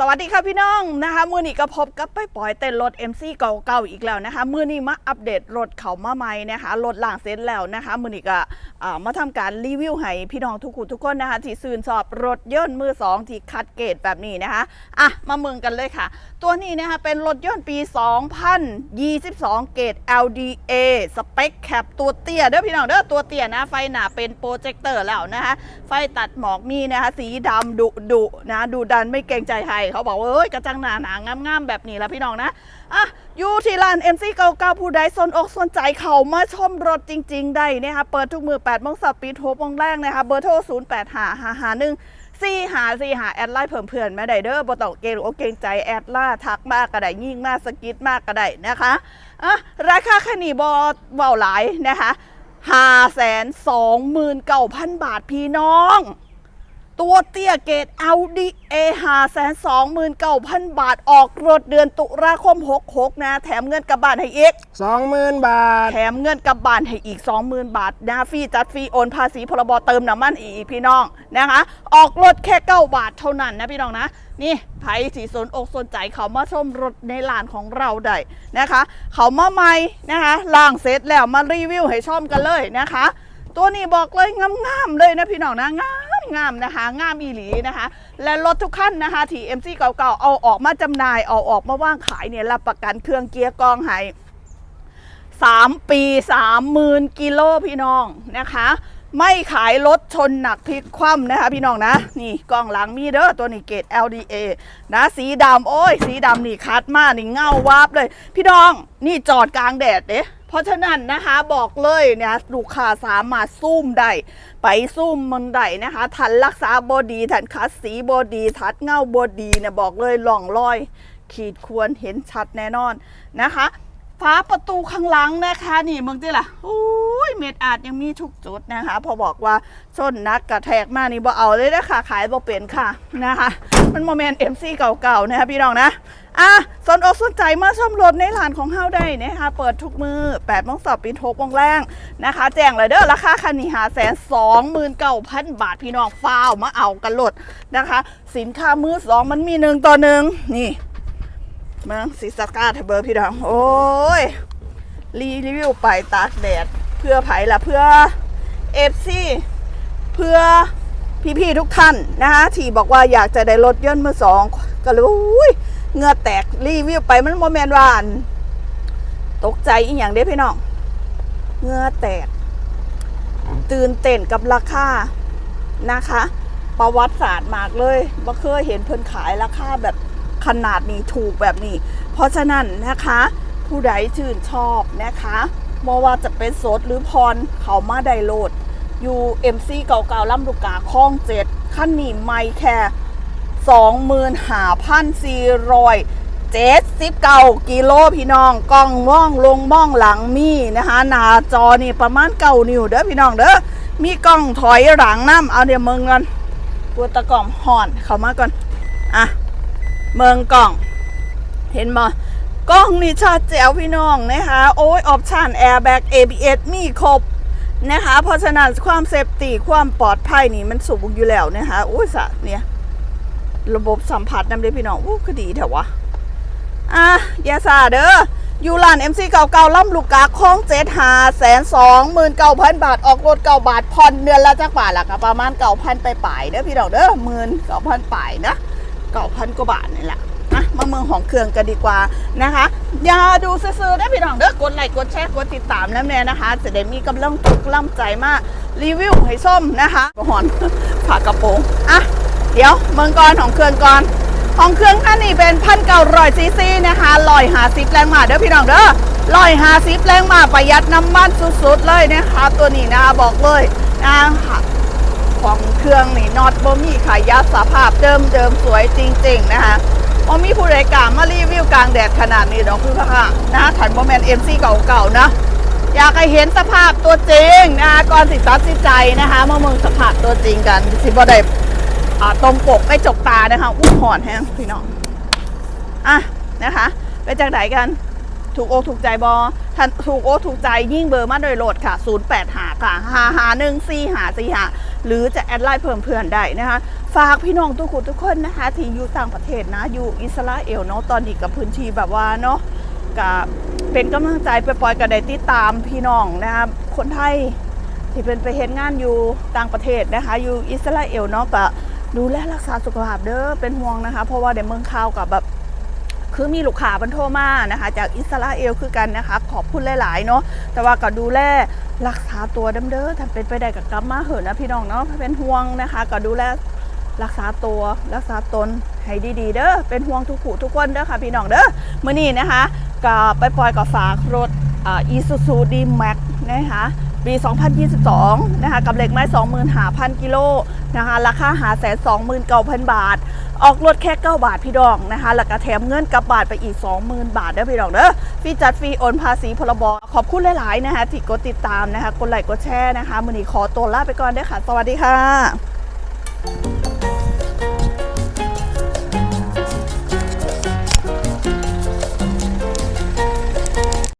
สวัสดีค่ะพี่น้องนะคะมือนี้ก็พบกับไปปล่อยเต้นรถ MC เก่าๆอีกแล้วนะคะมือนี้มาอัปเดตรถเขามาใหม่นะคะรถหลังเซ็ตแล้วนะคะมือนี้ก็ มาทำการรีวิวให้พี่น้องทุกคนทุกคนนะคะ ที่ซื่นชอบรถยนต์มือสองที่คัดเกรดแบบนี้นะคะ อะ มาเมืองกันเลยค่ะ ตัวนี้นะคะเป็นรถยนต์ปี 2022 เกรด LDA สเปคแคปตัวเตี้ยเด้อพี่น้องเด้อตัวเตี้ยนะไฟหนาเป็นโปรเจคเตอร์แล้วนะคะ ไฟตัดหมอกมีนะคะ สีดำดุดุนะดูดันไม่เกรงใจใครเขาบอกว่าเอ้ยกระจังหนาหนางามๆแบบนี้แล้วพี่น้องนะอะ อยู่ที่ร้าน MC 99ผู้ใดสนอกสนใจเขามาชมรถจริง ๆ ได้นะคะเปิดทุกมือ8โมงสับปีทบโมงแรกนะคะเบอร์โทร0 8 5 5 5 1สี่หาสี่หาแอดไลน์เพิ่มเพื่อนแม่ไดเดอร์บ่ต้องเกรงอเกรงใจแอดล่าทักมากก็ได้ยิ่งมากสกิดมากก็ได้นะคะอะราคาคันนี้บอเบาหลายนะคะห้าแสนสองหมื่นเก้าพันบาทพี่น้อง ตัวเตี้ยเกต Audi A ห้าแสนสองหมื่นเก้าพันบาทออกรถเดือนตุลาคม 66 นะ แถมเงินกลับบ้านให้อีก สองหมื่นบาท แถมเงินกลับบ้านให้อีก 20,000 บาทนะฟรีจัดฟรีโอนภาษีพรบเติมน้ำมันอีกพี่น้องนะคะ ออกรถแค่ 9 บาทเท่านั้นนะพี่น้องนะ นี่ไผ่สีสนอกสนใจเขามาชมรถในลานของเราได้นะคะ เขามาใหม่นะคะล่างเสร็จแล้วมารีวิวให้ชมกันเลยนะคะ ตัวนี้บอกเลยงามๆเลยนะพี่น้องนะงามงามนะคะ งามอีหลีนะคะ และรถทุกคันนะคะที่ MC เก่าๆเอาออกมาจำหน่ายเอาออกมาว่างขายเนี่ยรับประกันเครื่องเกียร์กองให้สามปีสามหมื่นกิโลพี่น้องนะคะ ไม่ขายรถชนหนักพลิกคว่ำนะคะพี่น้องนะ นี่กล้องหลังมีเด้อตัวนี้เกต LDA นะสีดำโอ้ย สีดำนี่คัดมากนี่เงาวาบเลย พี่น้องนี่จอดกลางแดดเด้ เพราะฉะนั้นนะคะบอกเลยเนี่ยลูกค้าสามารถซูมได้ไปซูมมันได้นะคะทันรักษาบอดีทันคัดสีบอดี ทัดเงาบอดีเนี่ยบอกเลยหล่องลอย ขีดควรเห็นชัดแน่นอนนะคะฝาประตูข้างหลังนะคะ นี่มึงจิล่ะอุ้ยเม็ดอาจยังมีทุกจุดนะคะ พอบอกว่าชนนักกระแทกมากนี่บ่เอาเลยนะคะขายบ่เป็นค่ะนะคะ มันโมเมนต์ MC เก่าๆนะคะพี่น้องนะอะสนอกสนใจมาชมรถในร้านของเฮาได้นะคะเปิดทุกมือ8โมงสอบปี6โมงแรงนะคะ แจ้งเลยเด้อราคาคันนี้หาแสนสองหมื่นเก้าพันบาทพี่น้องฟ้าวมาเอากันหลดนะคะ สินค้ามือสองมันมีหนึ่งต่อหนึ่งนี่เมืองศรีสกาเบอร์พี่น้อง โอ้ย รีวิวไปตากแดด เพื่อไผ่ละเพื่อเอฟซีเพื่อ พี่ๆทุกท่านนะคะที่บอกว่าอยากจะได้รถยนต์มือสองก็เลยว่าอุ้ยเงือแตกรีวิวไปมันโมเมนต์วานตกใจอีกอย่างเด้พี่น้องเงือแตก ตื่นเต้นกับราคานะคะ ประวัติศาสตร์มากเลยบ่เคยเห็นเพิ่นขายราคาแบบขนาดนี้ถูกแบบนี้ เพราะฉะนั้นนะคะ ผู้ใดชื่นชอบนะคะมว่าจะเป็นสดหรือพรเขามาได้โหลด อยู่เอ็มซีเก่าๆล่ำลูกกาคลองเจ็ดขั้นนี้ไม่แค่สองหมื่นหาพันสี่ร้อยเจ็ดสิบเก้ากิโลพี่น้องกล้องม่องลงม่องหลังมีนะคะหน้าจอนี่ประมาณเก้านิ้วเด้อพี่น้องเด้อมีกล้องถอยหลังน้ำเอาเดี๋ยวเมึงกันกูตะกล่อมห่อนเข้ามาก่อนอะเมืองกล้อง เห็นบ่กล้องนี่ชัดแจ๋วพี่น้องนะคะโอ้ยออปชั่นแอร์แบ็ก ABS มีครบ นะคะเพราะฉะนั้นความเซฟตี้ความปลอดภัยนี่มันสูงอยู่แล้วนะคะโอ้ยสะเนี่ยระบบสัมผัสนำเลยพี่น้องอู้คือดีแถววะอะอยาซาเด้ออยู่ร้าน MC เก่าๆล่ำลูกกาคลองเจ็ดหาแสนสองหมื่นเก้าพันบาท ออกรถเก้าบาทผ่อนเดือนละจักบาทละก็ประมาณเก้าพันไปป่ายเด้อพี่น้องเด้อหมื่นเก้าพันป่ายนะเก้าพันกว่าบาทนี่แหละ มาเมืองของเครื่องกันดีกว่านะคะอย่าดูซื่อๆได้พี่น้องเด้อกดไลค์กดแชร์กดติดตามแล้วแน่นะคะ จะได้มีกำลังตกกำลังใจมากรีวิวให้ส้มนะคะหอนฝากระโปรงอะเดี๋ยวเมืองก่อนของเครื่องก่อนของเครื่องท่านนี้เป็นพันเก้าร้อยซีซีนะคะลอยหาซิปแรงมาเด้อพี่น้องเด้อลอยหาซิปแรงมาประหยัดน้ำมันสุดๆเลยนะคะ ตัวนี้นะบอกเลยนะคะของเครื่องนี่น็อตบ่มีขายยัดสภาพเดิมเดิมๆสวยจริง ๆ นะคะ บ่มีผู้ใดกล้ามารีวิวกลางแดดขนาดนี้ดอกคือค่ะนะถันโมเมนต์เอ็มซีเก่าๆนะอยากให้เห็นสภาพตัวจริงนะก่อนสิตัดสินใจนะคะมาเมืองสภาพตัวจริงกัน สิบ่ได้ตรงปกไม่จกตานะคะอู้หอนแห้งพี่น้องอะนะคะไปจากไหนกัน ถูกอกถูกใจบอท่าถูกอกถูกใจยิ่งเบอร์มาโดยโหลดค่ะ 0 8หาค่ะหาหาหนึ่งสี่หาสี่หาหรือจะแอดไลน์เพิ่มเพื่อนได้นะคะ ฝากพี่น้องทุกคนทุกคนนะคะ ที่อยู่ต่างประเทศนะอยู่อิสราเอลเนาะตอนนี้กับพื้นที่แบบว่าเนาะกับเป็นกำลังใจไปปล่อยกับได้ติดตามพี่น้องนะคะคนไทยที่เป็นไปเห็นงานอยู่ต่างประเทศนะคะ อยู่อิสราเอลเนาะก็ดูแลรักษาสุขภาพเด้อเป็นห่วงนะคะ เพราะว่าในเมืองข่าวกับแบบ คือมีลูกค้าบรรโทรมานะคะ จากอิสราเอลคือกันนะคะ ขอบคุณหลาย ๆ เนาะแต่ว่าก็ดูแลรักษาตัวเด้อๆถ้าเป็นไปได้ก็กลับมาเหอะนะพี่น้องเนาะเป็นห่วงนะคะ ก็ดูแลรักษาตัวรักษาตนให้ดีๆ เด้อเป็นห่วงทุกผู้ทุกคนเด้อค่ะพี่น้องเด้อมื้อนี้นะคะก็ไปปล่อยกับฝากรถอ่า Isuzu D-Max นะคะ ปี 2022 นะคะกับเหล็กไม้ 25,000 กิโลนะคะราคาหาแสน29,000บาท ออกรถแค่ 9 บาทพี่ดองนะคะแล้วก็แถมเงินกับบาทไปอีก 20,000 บาทได้พี่ดองเด้อฟรีจัดฟรีโอนภาษีพลบขอบคุณหลาย ๆ นะคะที่กดติดตามนะคะกดไลค์กดแชร์นะคะมือนี้ขอตัวลาไปก่อนด้ค่ะ สวัสดีค่ะ